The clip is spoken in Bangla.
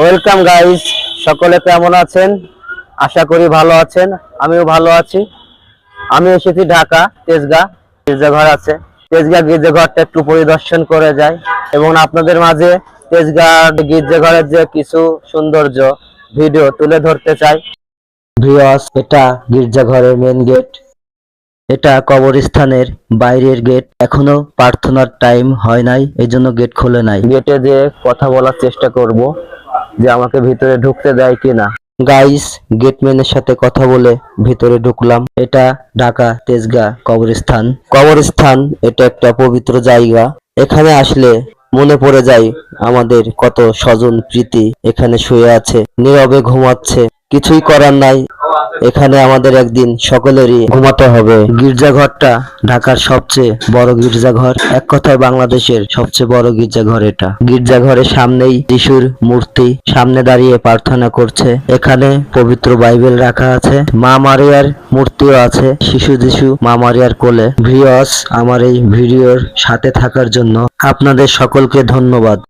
ওয়েলকাম গাইস সকলে কেমন আছেন? আশা করি ভালো আছেন, আমিও ভালো আছি। আমি এসেছি ঢাকা, তেজগা, গির্জাঘর আছে। তেজগা গির্জাঘরটা একটু পরিদর্শন করে যাই এবং আপনাদের মাঝে তেজগা গির্জাঘরের যে কিছু সৌন্দর্য ভিডিও তুলে ধরতে চাই। ভিওয়াস এটা গির্জাঘরের মেন গেট এটা কবরস্থানের বাইরের গেট এখনও প্রার্থনার টাইম হয় নাই এই জন্য গেট খোলে নাই। গেটে যে কথা বলার চেষ্টা করব। যে আমাকে ভিতরে ঢুকতে দেয় কিনা। গাইস, গেটম্যানের সাথে কথা বলে ভিতরে ঢুকলাম। এটা ঢাকা তেজগা কবরস্থান। কবরস্থান, এটা একটা পবিত্র জায়গা। এখানে আসলে মনে পড়ে যায় আমাদের কত স্বজন প্রীতি এখানে শুয়ে আছে। নীরবে ঘুমাচ্ছে। কিছুই করার নাই। এখানে আমাদের একদিন সকলেরই ঘুমাতে হবে। গির্জাঘরটা ঢাকার সবচেয়ে বড় গির্জাঘর। এক কথায় বাংলাদেশের সবচেয়ে বড় গির্জাঘর এটা। গির্জাঘরের সামনেই যিশুর মূর্তি, সামনে দাঁড়িয়ে প্রার্থনা করছে। এখানে পবিত্র বাইবেল রাখা আছে। মা মারিয়ার মূর্তিও আছে। শিশু যিশু মা মারিয়ার কোলে। ভিওস আমার এই ভিডিওর সাথে থাকার জন্য আপনাদের সকলকে ধন্যবাদ।